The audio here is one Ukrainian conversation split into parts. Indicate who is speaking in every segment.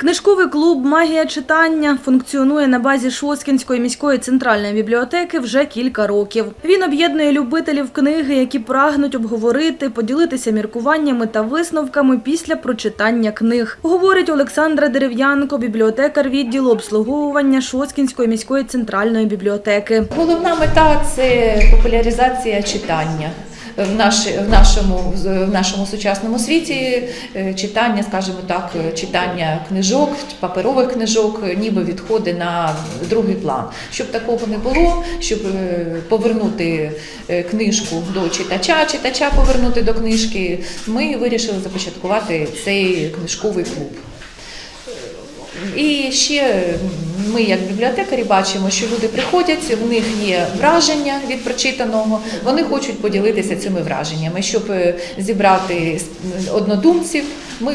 Speaker 1: Книжковий клуб Магія читання функціонує на базі Шоскінської міської центральної бібліотеки вже кілька років. Він об'єднує любителів книги, які прагнуть обговорити, поділитися міркуваннями та висновками після прочитання книг. Говорить Олександра Дерев'янко, бібліотекар відділу обслуговування Шоскінської міської центральної бібліотеки.
Speaker 2: Головна мета це популяризація читання. В, наш, в, нашому, в нашому сучасному світі е, читання, скажімо так, е, читання книжок, паперових книжок, е, ніби відходить на другий план. Щоб такого не було, щоб повернути книжку до читача, читача повернути до книжки, ми вирішили започаткувати цей книжковий клуб. І ще ми, як бібліотекарі, бачимо, що люди приходять, в них є враження від прочитаного, вони хочуть поділитися цими враженнями. Щоб е, зібрати однодумців, ми,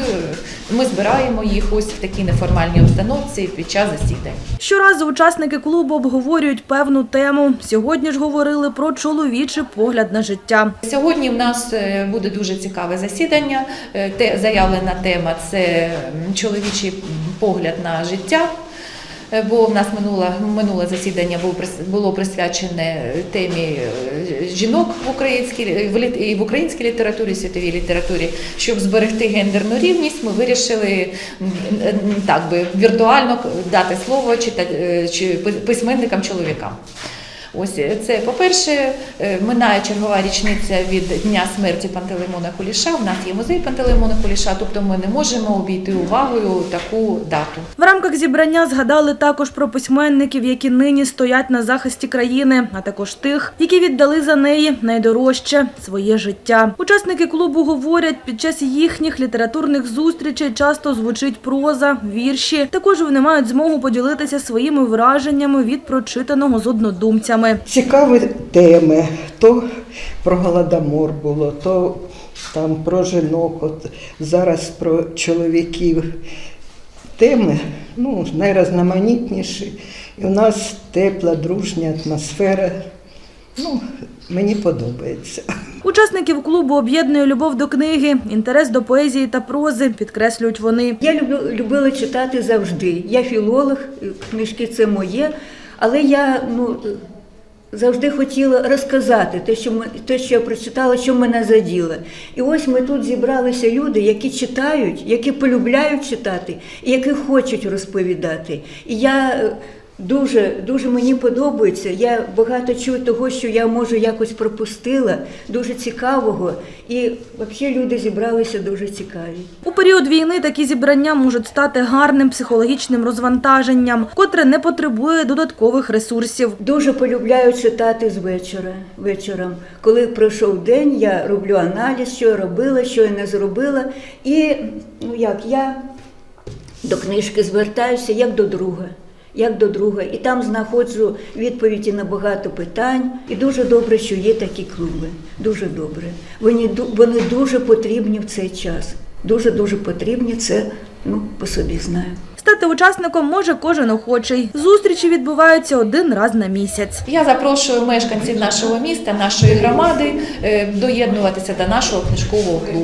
Speaker 2: ми збираємо їх ось в такій неформальній обстановці під час засідань.
Speaker 1: Щоразу учасники клубу обговорюють певну тему. Сьогодні ж говорили про чоловічий погляд на життя.
Speaker 2: Сьогодні в нас е, буде дуже цікаве засідання. Е, Те заявлена тема це чоловічий погляд на життя. Е, Бо в нас минуле, минуле засідання було прис- було присвячене темі е, жінок в українській і в українській літературі, світовій літературі. Щоб зберегти гендерну рівність, ми вирішили так би віртуально дати слово е, чи письменникам чоловікам. Ось е, це по-перше, е, минає чергова річниця від дня смерті Пантелеймона Куліша. У нас є музей Пантелеймона Куліша, тобто ми не можемо обійти увагою таку дату.
Speaker 1: В рамках зібрання згадали також про письменників, які нині стоять на захисті країни, а також тих, які віддали за неї найдорожче своє життя. Учасники клубу говорять, під час їхніх літературних зустрічей часто звучить проза, вірші. Також вони мають змогу поділитися своїми враженнями від прочитаного з однодумцями.
Speaker 3: Цікаві теми. То про голодомор було, то там про жінок, от зараз про чоловіків. Теми ну, найрізноманітніші. І у нас тепла, дружня атмосфера. Ну, мені подобається.
Speaker 1: Учасників клубу об'єднує любов до книги, інтерес до поезії та прози, підкреслюють вони.
Speaker 4: Я любила читати завжди. Я філолог, книжки це моє, але я ну, завжди хотіла розказати те, що, ми, те, що я прочитала, що мене заділо. І ось ми тут зібралися люди, які читають, які полюбляють читати і які хочуть розповідати. І я е, Дуже, дуже мені подобається. Я багато чую того, що я може якось пропустила, дуже цікавого. І взагалі люди зібралися дуже цікаві.
Speaker 1: У період війни такі зібрання можуть стати гарним психологічним розвантаженням, котре не потребує додаткових ресурсів.
Speaker 4: Дуже полюбляю читати з вечора. Вечором. Коли пройшов день, я роблю аналіз, що я робила, що я не зробила. І ну як я до книжки звертаюся як до друга. Як до друга, і там знаходжу відповіді на багато питань. І дуже добре, що є такі клуби. Дуже добре. Вони, ду- вони дуже потрібні в цей час. Дуже дуже потрібні. Це ну по собі знаю.
Speaker 1: Стати учасником може кожен охочий. Зустрічі відбуваються один раз на місяць.
Speaker 2: Я запрошую мешканців нашого міста, нашої громади е, доєднуватися до нашого книжкового клубу.